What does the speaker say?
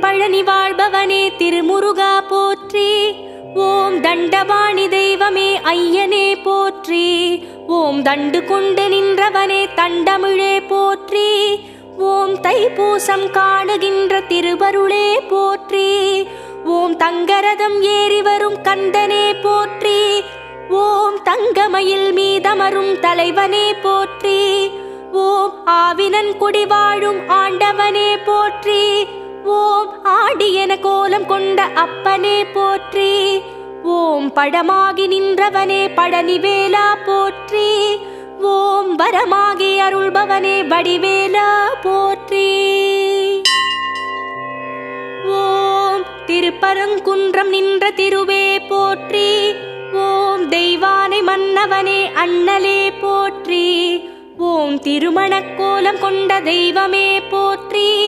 பழனி வாழ்பவனே திருமுருகா போற்றி. ஓம் தண்டபாணி தெய்வமே ஐயனே போற்றி. ஓம் தண்டு கொண்டு நின்றவனே தண்டமிழே போற்றி. ஓம் தைப்பூசம் காணுகின்ற திருவருளே போற்றி. ஓம் தங்கரதம் ஏறி வரும் கந்தனே போற்றி. ஓம் தங்கமயில் மீதமரும் தலைவனே போற்றி. ஓம் ஆவினன் குடி வாழும் ஆண்டவனே போற்றி. ஆடியன கோலம் கொண்ட அப்பனே போற்றி. ஓம் படமாகி நின்றவனே பழனிவேலா போற்றி. ஓம் வரமாகி அருள்பவனே வடிவேலா போற்றி. ஓம் திருப்பரங்குன்றம் நின்ற திருவே போற்றி. ஓம் தெய்வானை மன்னவனே அண்ணலே போற்றி. ஓம் திருமணக்கோலம் கொண்ட தெய்வமே போற்றி.